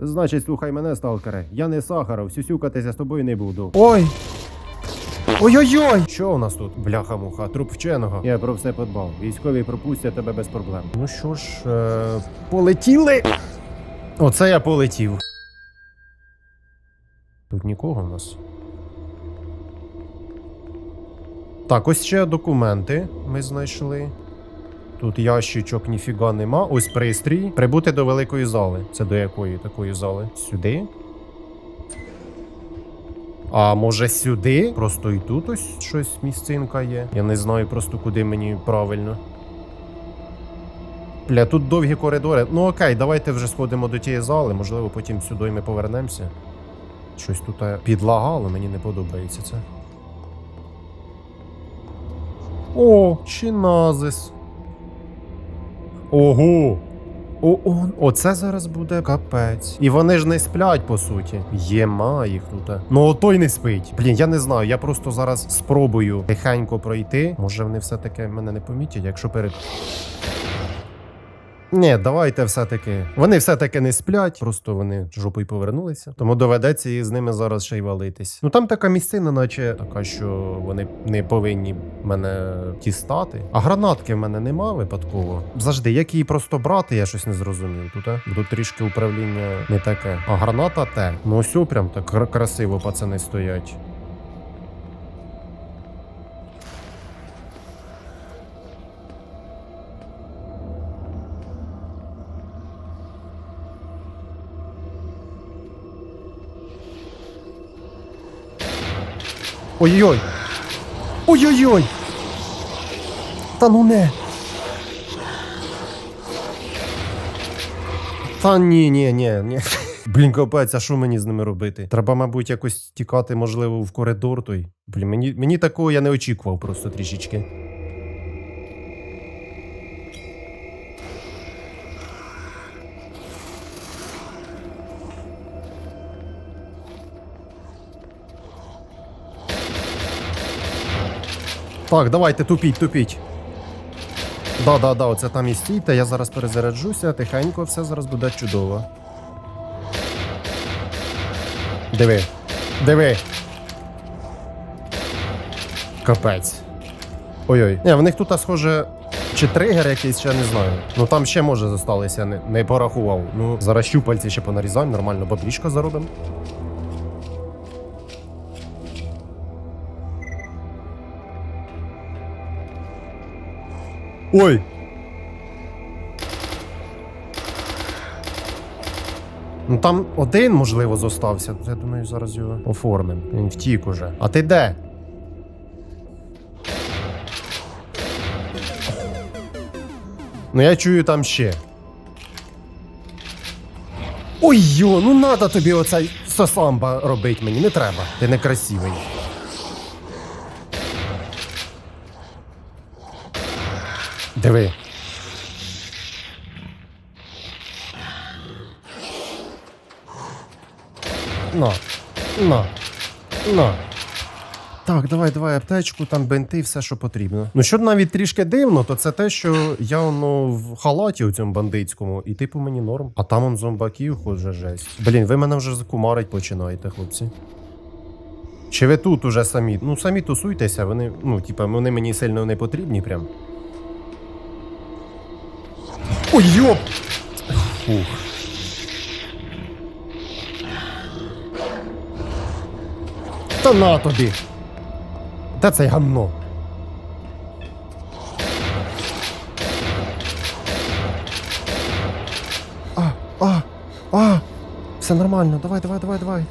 Значить, слухай мене, сталкере. Я не Сахаров, сюсюкатися з тобою не буду. Ой! Ой-ой-ой! Що у нас тут? Бляха-муха, труп вченого. Я про все подбав. Військові пропустять тебе без проблем. Ну що ж, е... полетіли. Оце я полетів. Тут нікого в нас. Так, ось ще документи ми знайшли. Тут ящичок ніфіга нема. Ось пристрій. Прибути до великої зали. Це до якої такої зали? Сюди? А може сюди? Просто і тут ось щось місцинка є. Я не знаю просто куди мені правильно. Бля, тут довгі коридори. Ну окей, давайте вже сходимо до тієї зали, можливо, потім сюди ми повернемося. Щось тут е, підлагало, мені не подобається це. О, чиназис. Ого! О, о, оце зараз буде капець. І вони ж не сплять, по суті. Єма їх тут. Ну ото не спить. Блін, я не знаю. Я просто зараз спробую тихенько пройти. Може вони все-таки мене не помітять, якщо перед. Ні, давайте все-таки. Вони все-таки не сплять, просто вони жопою повернулися. Тому доведеться і з ними зараз ще й валитись. Ну там така місцина, наче така, що вони не повинні мене тістати. А гранатки в мене нема випадково. Завжди, як її просто брати, я щось не зрозумів. Тут, а? тут трішки управління не таке. А граната те. Ну ось прям так красиво пацани стоять. Ой-ой-ой! Ой-ой-ой! Та ну не! Та ні, ні, ні, ні. Блін, капець, а що мені з ними робити? Треба, мабуть, якось тікати, можливо, в коридор той. Блін, мені, мені такого я не очікував просто трішечки. Так, давайте, тупіть, тупіть. Да, да, да, оце там і стійте, я зараз перезаряджуся, тихенько, все зараз буде чудово. Диви. Диви. Капець. Ой-ой. Ні, в них тут, схоже, чи тригер якийсь, ще не знаю. Ну там ще може зосталися, не, не порахував. Ну, зараз щупальці ще понарізаємо, нормально, баблішка заробимо. Ой! Ну там один, можливо, зостався. Я думаю, зараз його оформимо. Він втік уже. А ти де? Ну я чую там ще. Ой йо, ну надо тобі оцей сосамба робить мені, не треба. Ти не красивий. Диви. На. На. На. Так, давай, давай аптечку, там бинти, все, що потрібно. Ну, що навіть трішки дивно, то це те, що я воно в халаті у цьому бандитському, і типу мені норм. А там он зомбаків хоже жесть. Блін, ви мене вже закумарить починаєте, хлопці. Чи ви тут уже самі? Ну, самі тусуйтеся, вони, ну, типа, вони мені сильно не потрібні прям. Ой, йоп! Фух. Та на тобі! Де це гамно? А, а, а! Все нормально, давай, давай, давай, давай.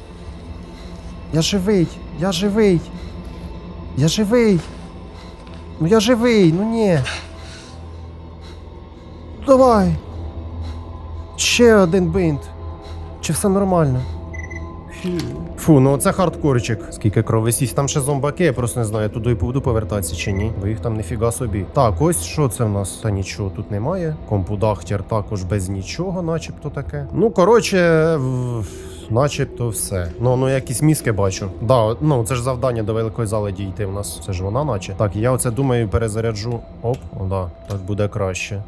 Я живий, я живий. Я живий. Ну я живий, ну ні. Давай. Ще один бинт. Чи все нормально? Фу. Ну це хардкорчик. Скільки крови сість. Там ще зомбаки, я просто не знаю, туди буду повертатися чи ні. Бо їх там ніфіга собі. Так, ось що це в нас? Та нічого тут немає. Компудахтер також без нічого, начебто таке. Ну, коротше, начебто все. Ну, ну якісь мізки бачу. Да, ну це ж завдання до великої зали дійти в нас. Це ж вона, наче. Так, я оце думаю, перезаряджу. Оп, о, да, так буде краще.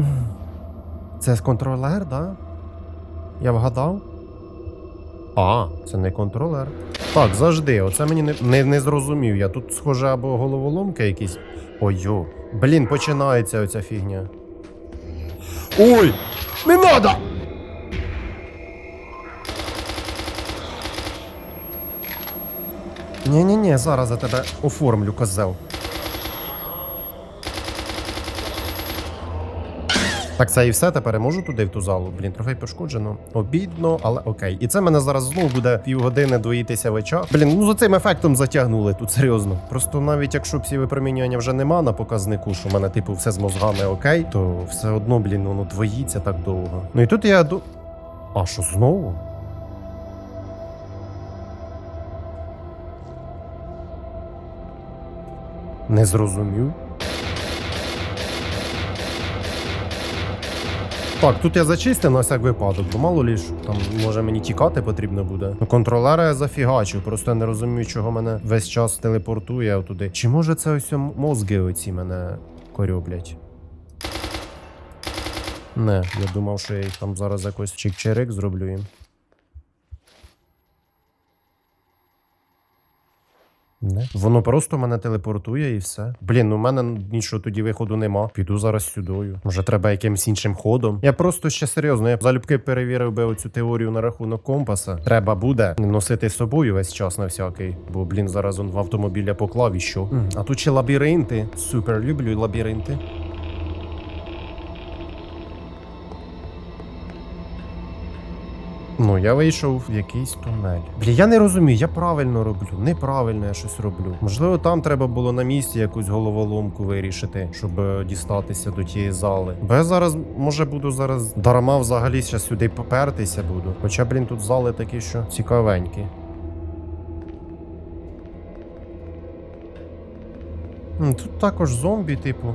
Це з контролер, да? Я вгадав? А, це не контролер. Так, завжди, оце мені не, не, не зрозумів. Я тут, схоже, або головоломка якісь. Ой-йо. Блін, починається оця фігня. Ой! Не надо! Ні-ні-ні, зараз я тебе оформлю, козел. Так, це і все. Тепер я можу туди в ту залу. Блін, трохи пошкоджено. Обідно, але окей. І це мене зараз знову буде півгодини доїтися в очах. Блін, ну за цим ефектом затягнули тут серйозно. Просто навіть якщо всі випромінювання вже нема на показнику, що в мене, типу, все з мозгами окей, то все одно, блін, воно двоїться так довго. Ну і тут я ду. А що знову? Не зрозумів. Так, тут я зачистив на всяк випадок, бо мало ліж там може мені тікати потрібно буде. Ну, контролера я зафігачу, просто я не розумію, чого мене весь час телепортує туди. Чи може це ось мозги оці мене корюблять? Не, я думав, що я їх там зараз якось чик-чирик зроблю їм. Не. Воно просто мене телепортує і все. Блін, у мене нічого тоді виходу нема. Піду зараз сюдою. Може, треба якимсь іншим ходом. Я просто ще серйозно, я залюбки перевірив би оцю теорію на рахунок компаса. Треба буде носити з собою весь час на всякий. Бо, блін, зараз он в автомобіля поклав і що. Mm. А тут ще лабіринти. Супер, люблю лабіринти. Ну, я вийшов в якийсь тунель. Блін, я не розумію, я правильно роблю, неправильно я щось роблю. Можливо, там треба було на місці якусь головоломку вирішити, щоб е, дістатися до тієї зали. Бо я зараз, може, буду зараз дарма взагалі ще сюди попертися буду. Хоча, блін, тут зали такі, що цікавенькі. Тут також зомбі, типу.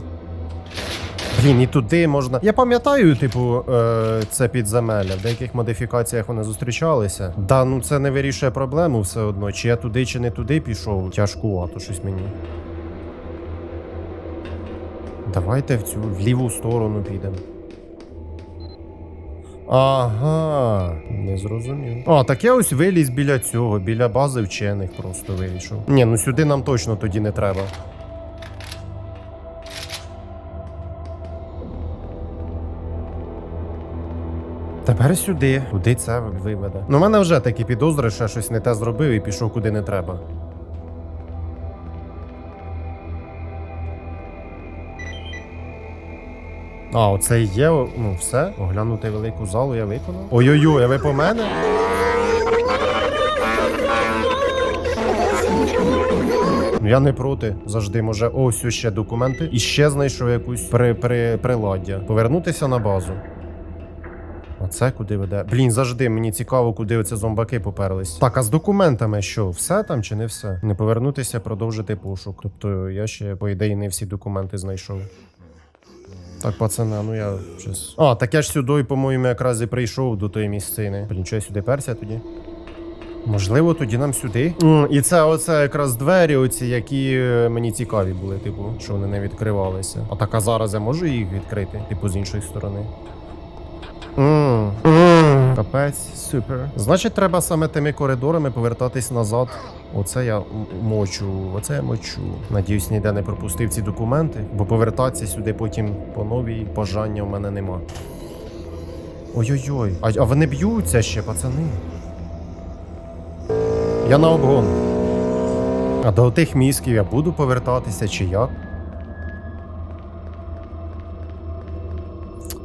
Блін, і туди можна. Я пам'ятаю, типу, е, це підземелля. В деяких модифікаціях вони зустрічалися. Да, ну це не вирішує проблему все одно. Чи я туди, чи не туди пішов. Тяжкувато щось мені. Давайте в цю в ліву сторону підемо. Ага, не зрозумів. А, так я ось виліз біля цього, біля бази вчених просто вийшов. Ні, ну сюди нам точно тоді не треба. Тепер сюди, куди це виведе. Ну, в мене вже такі підозри, що я щось не те зробив і пішов куди не треба. А, оце і є. Ну, все. Оглянути велику залу я виконав. Ой-ой-ой, а ви по мене? Ну, Я не проти. Завжди може. Ось ще документи. І ще знайшов якусь при, при, приладдя. Повернутися на базу. А це куди веде? Блін, завжди мені цікаво, куди оце зомбаки поперлись. Так, а з документами що? Все там чи не все? Не повернутися, продовжити пошук. Тобто я ще, по ідеї, не всі документи знайшов. Так, пацани, ну я щось. А, так я ж сюди, по-моєму, якраз і прийшов до тої місцини. Блін, що я сюди перся тоді? Можливо, тоді нам сюди. М, і це оце якраз двері, оці, які е, мені цікаві були, типу, що вони не відкривалися. А так а зараз я можу їх відкрити, типу, з іншої сторони. Мм, Капець, супер. Значить, треба саме тими коридорами повертатись назад. Оце я мочу, оце я мочу. Надіюсь, ніде не пропустив ці документи, бо повертатися сюди потім по новій бажання в мене нема. Ой-ой-ой, а, а вони б'ються ще, пацани. Я на обгон. А до тих мізків я буду повертатися чи як?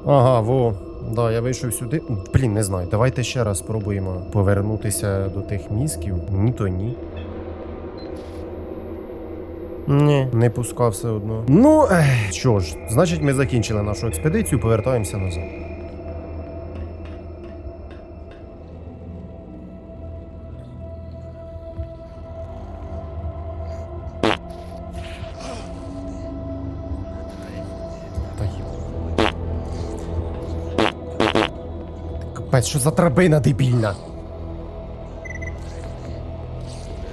Ага, во. Да, я вийшов сюди. Блін, не знаю. Давайте ще раз спробуємо повернутися до тих мізків. Ні, то ні. Ні, не пускав все одно. Ну, ех, що ж, значить, ми закінчили нашу експедицію, повертаємося назад. Капець, що за драбина дебільна?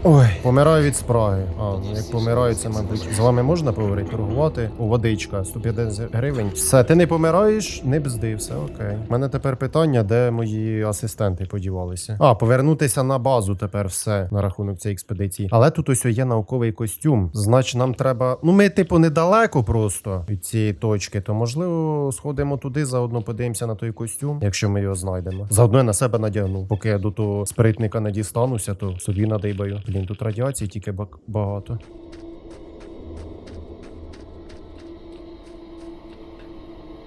Ой, помираю від спраги. А, як помираю, це, мабуть. З вами можна поговорити, торгувати? У водичка, 150 гривень. Все, ти не помираєш, не бзди, все окей. У мене тепер питання, де мої асистенти подівалися. А, повернутися на базу тепер все на рахунок цієї експедиції. Але тут ось є науковий костюм. Значить, нам треба. Ну, ми, типу, недалеко просто від цієї точки, то можливо сходимо туди, заодно подивимося на той костюм, якщо ми його знайдемо. Заодно я на себе надягну. Поки я до того спритника не дістануся, то собі надибаю. Блін, тут радіації тільки багато.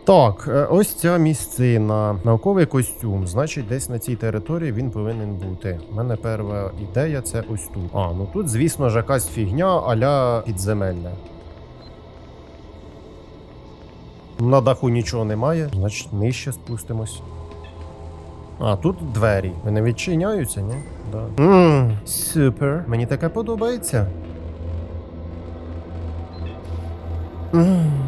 Так, е, ось ця місцина, науковий костюм. Значить, десь на цій території він повинен бути. У мене перша ідея це ось тут. А, ну тут, звісно ж, якась фігня аля підземелля. На даху нічого немає, значить нижче спустимось. А, тут двері. Вони відчиняються, ні? Да. Ммм, супер. Мені таке подобається. Ммм.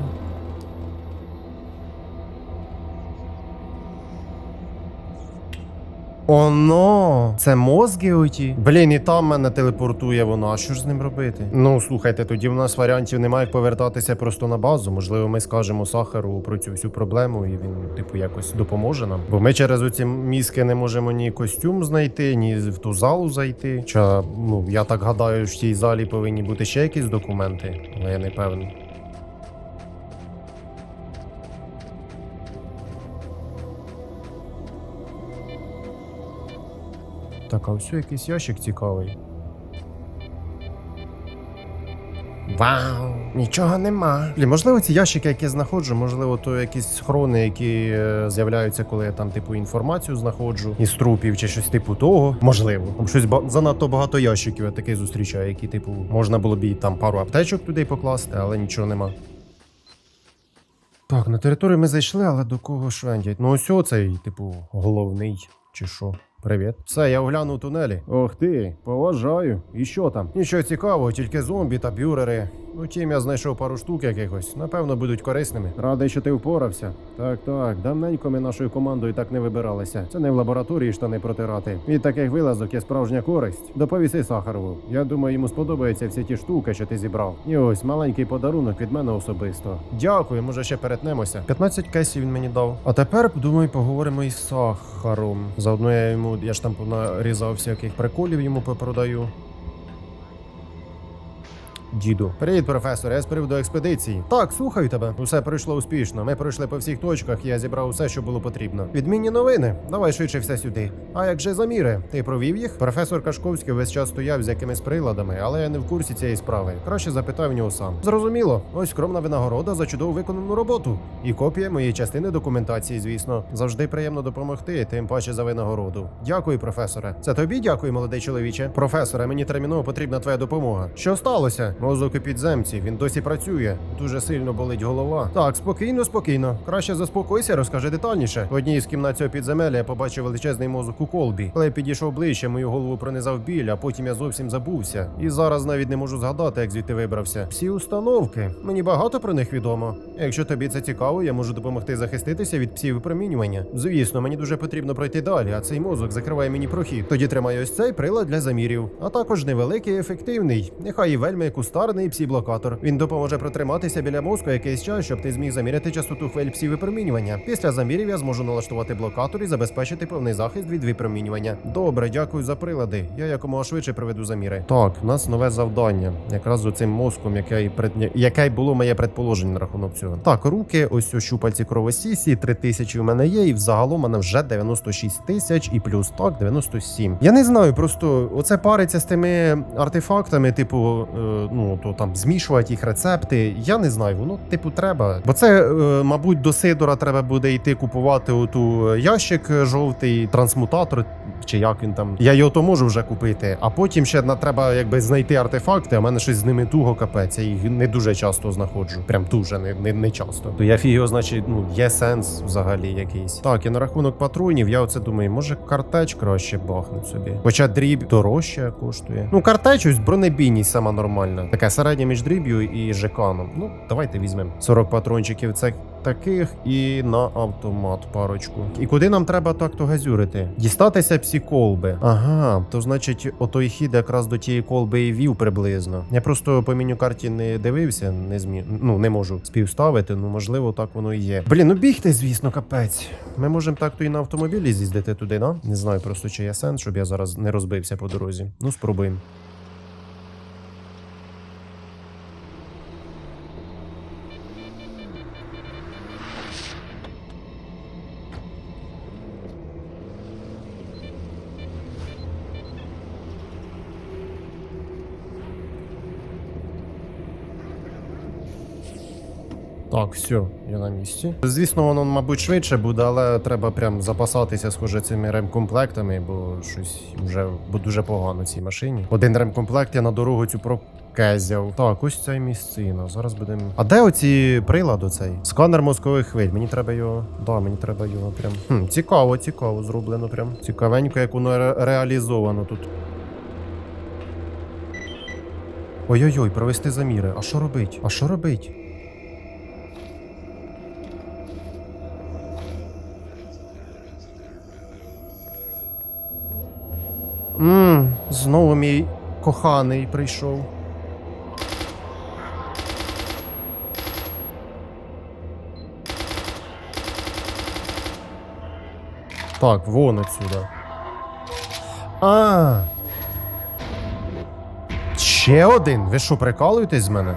Оно, це мозги оті. Блін, і там мене телепортує воно. А що ж з ним робити? Ну слухайте, тоді в нас варіантів немає повертатися просто на базу. Можливо, ми скажемо Сахару про цю всю проблему, і він, типу, якось допоможе нам. Бо ми через оці мізки не можемо ні костюм знайти, ні в ту залу зайти. Чи, ну, я так гадаю, в цій залі повинні бути ще якісь документи, але я не певний. Так, а ось якийсь ящик цікавий. Вау, нічого нема. Блін, можливо, ці ящики, які я знаходжу, можливо, то якісь хрони, які е, з'являються, коли я там, типу, інформацію знаходжу із трупів чи щось типу того. Можливо. Там щось ба- занадто багато ящиків я таких зустрічаю, які, типу, можна було б і там пару аптечок туди покласти, але нічого нема. Так, на територію ми зайшли, але до кого швендять? Ну ось оцей, типу, головний, чи що. Привіт. Все, я оглянув тунелі. Ох ти, поважаю. І що там? Нічого цікавого, тільки зомбі та бюрери. Утім, я знайшов пару штук якихось. Напевно, будуть корисними. Радий, що ти впорався. Так, так. Давненько ми нашою командою так не вибиралися. Це не в лабораторії штани протирати. Від таких вилазок є справжня користь. Доповіси Сахарову. Я думаю, йому сподобаються всі ті штуки, що ти зібрав. І ось маленький подарунок від мене особисто. Дякую, може ще перетнемося. 15 кесів він мені дав. А тепер думаю, поговоримо із Сахаром. Заодно я йому, я ж там нарізав всяких приколів йому попродаю. Діду, привіт, професор. Я з приводу експедиції. Так, слухаю тебе. Усе пройшло успішно. Ми пройшли по всіх точках. Я зібрав усе, що було потрібно. Відмінні новини. Давай швидше все сюди. А як же заміри? Ти провів їх? Професор Кашковський весь час стояв з якимись приладами, але я не в курсі цієї справи. Краще запитай в нього сам. Зрозуміло. Ось скромна винагорода за чудово виконану роботу. І копія моєї частини документації, звісно. Завжди приємно допомогти, тим паче за винагороду. Дякую, професоре. Це тобі дякую, молодий чоловіче. Професоре, мені терміново потрібна твоя допомога. Що сталося? Мозок у підземці. Він досі працює. Дуже сильно болить голова. Так, спокійно, спокійно. Краще заспокойся, розкажи детальніше. В одній з кімнат цього підземелля я побачив величезний мозок у колбі. Коли я підійшов ближче, мою голову пронизав біль, а потім я зовсім забувся. І зараз навіть не можу згадати, як звідти вибрався. Всі установки. Мені багато про них відомо. Якщо тобі це цікаво, я можу допомогти захиститися від псів випромінювання. Звісно, мені дуже потрібно пройти далі, а цей мозок закриває мені прохід. Тоді тримаю ось цей прилад для замірів, а також невеликий, ефективний. Нехай і вельми кустарний псі-блокатор. Він допоможе протриматися біля мозку якийсь час, щоб ти зміг заміряти частоту хвиль псі випромінювання. Після замірів я зможу налаштувати блокатор і забезпечити повний захист від випромінювання. Добре, дякую за прилади. Я якомога швидше проведу заміри. Так, у нас нове завдання. Якраз з цим мозком, яке, пред... яке було моє предположення на рахунок цього. Так, руки, ось ось щупальці кровосісі, 3 тисячі у мене є, і взагалом мене вже 96 тисяч і плюс так 97. Я не знаю, просто оце париться з тими артефактами, типу, е, ну то там змішувати їх рецепти. Я не знаю, воно типу треба. Бо це, е, мабуть, до Сидора треба буде йти купувати оту ящик е, жовтий, трансмутатор. Чи як він там. Я його то можу вже купити. А потім ще на треба якби знайти артефакти. А в мене щось з ними туго капець. Я їх не дуже часто знаходжу. Прям дуже не, не, не часто. То я фіг значить, ну є сенс взагалі якийсь. Так, і на рахунок патронів, я оце думаю, може картеч краще бахнуть собі. Хоча дріб дорожче коштує. Ну, картеч ось бронебійність сама нормальна. Таке середнє між дріб'ю і жеканом. Ну, давайте візьмемо 40 патрончиків цих таких і на автомат парочку. І куди нам треба так-то газюрити? Дістатися всі колби. Ага, то значить, отой хід якраз до тієї колби і вів приблизно. Я просто по меню карті не дивився, не змі... ну не можу співставити. Ну можливо, так воно і є. Блін, ну бігти, звісно, капець. Ми можемо так-то і на автомобілі з'їздити туди, на? Не знаю просто чи є сенс, щоб я зараз не розбився по дорозі. Ну, спробуємо. Так, все, я на місці. Звісно, воно, мабуть, швидше буде, але треба прям запасатися, схоже, цими ремкомплектами, бо щось вже бо дуже погано цій машині. Один ремкомплект я на дорогу цю прокезяв. Так, ось ця місцина. Зараз будемо. А де оці прилад оцей? Сканер мозкових хвиль. Мені треба його. Да, мені треба його прям. Хм, цікаво, цікаво зроблено прям. Цікавенько, як воно ре- реалізовано тут. Ой-ой-ой, провести заміри. А що робить? А що робить? Ммм, знову мій коханий прийшов. Так, вон отсюда. А. Ще один? Ви що, прикалуєтесь з мене?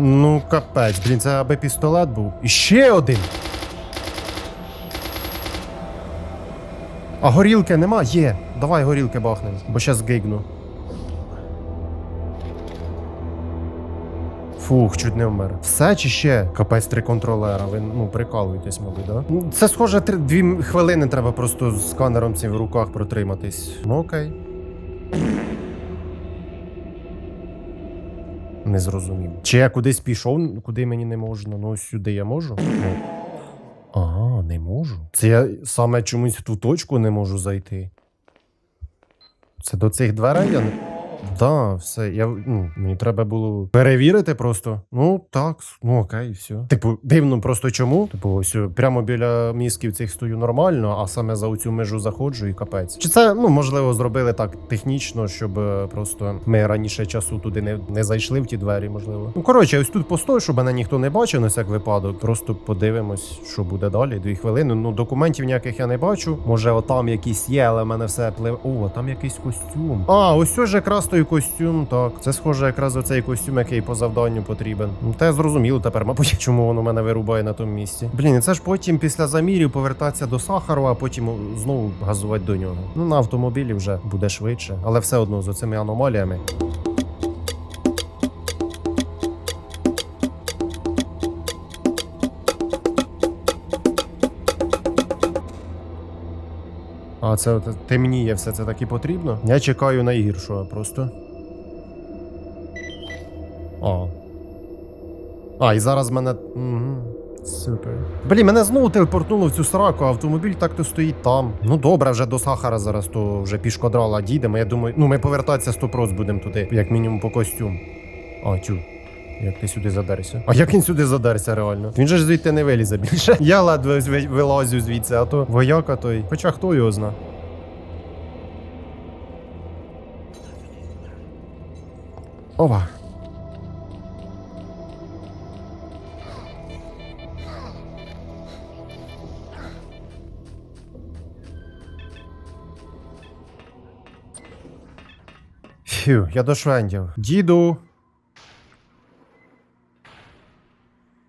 Ну, капець, блін, це аби пістолет був. І ще один. А горілки нема? Є. Давай горілки бахнем, бо щас гигну. Фух, чуть не вмер. Все чи ще? Капець три контролера. Ви ну прикалуєтесь, мабуть, да? Ну, Це схоже, три, дві хвилини треба просто з сканером цим в руках протриматись. Ну окей. Не зрозумів. Чи я кудись пішов, куди мені не можна? Ну, сюди я можу? Ну. Ага, не можу. Це я саме чомусь в ту точку не можу зайти. Це до цих дверей я не. Да, все. Я, ну, мені треба було перевірити просто. Ну, так, ну окей, все. Типу, дивно просто чому? Типу, ось прямо біля мізків цих стою нормально, а саме за оцю межу заходжу і капець. Чи це, ну, можливо, зробили так технічно, щоб е, просто ми раніше часу туди не, не зайшли в ті двері, можливо. Ну, коротше, ось тут постою, щоб мене ніхто не бачив на всяк випадок. Просто подивимось, що буде далі. Дві хвилини. Ну, документів ніяких я не бачу. Може, отам якісь є, але в мене все пливе. О, там якийсь костюм. А, ось ось же якраз той костюм. Так, це схоже якраз оцей костюм, який по завданню потрібен. Ну, те зрозуміло тепер, мабуть, чому воно мене вирубає на тому місці. Блін, і це ж потім після замірів повертатися до Сахарова, а потім знову газувати до нього. Ну, на автомобілі вже буде швидше, але все одно з оцими аномаліями. А це темніє все це так і потрібно? Я чекаю найгіршого просто. А. А, і зараз мене. Угу. Супер. Блін, мене знову телепортнуло в цю сраку, а автомобіль так то стоїть там. Ну добре, вже до Сахара зараз, то вже пішкодрала дійдемо. Я думаю, ну ми повертатися 100% будемо туди, як мінімум по костюм. А, тю. Як ти сюди задерся? А як він сюди задерся реально? Він же ж звідти не вилізе більше. Я ледве ви- вилазю звідси, а то вояка той. Хоча хто його зна. Ова. Фью, я дошвендів. Діду.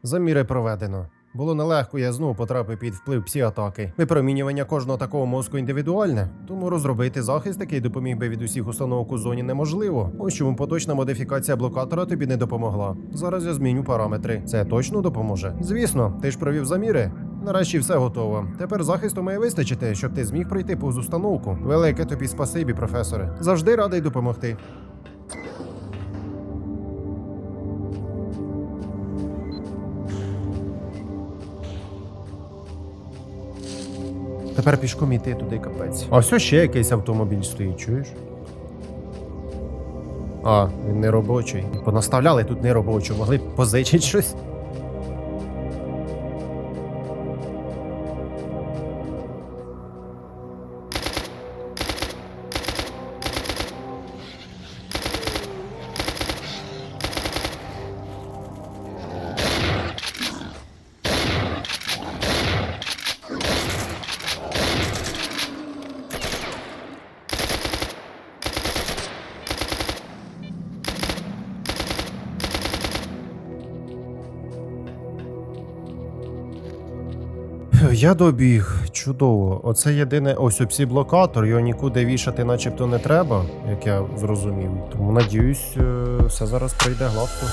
Заміри проведено. Було нелегко, я знову потрапив під вплив псі-атаки. Випромінювання кожного такого мозку індивідуальне, тому розробити захист, який допоміг би від усіх установок у зоні, неможливо. Ось чому поточна модифікація блокатора тобі не допомогла. Зараз я зміню параметри. Це точно допоможе. Звісно, ти ж провів заміри. Нарешті все готово. Тепер захисту має вистачити, щоб ти зміг пройти повз установку. Велике тобі спасибі, професоре. Завжди радий допомогти. Тепер пішком іти туди капець. А ось ще якийсь автомобіль стоїть, чуєш? А, він не робочий. Понаставляли тут не могли б позичити щось. Я добіг, чудово. Оце єдине, ось оці блокатор, його нікуди вішати начебто не треба, як я зрозумів. Тому надіюсь, е, все зараз пройде гладко.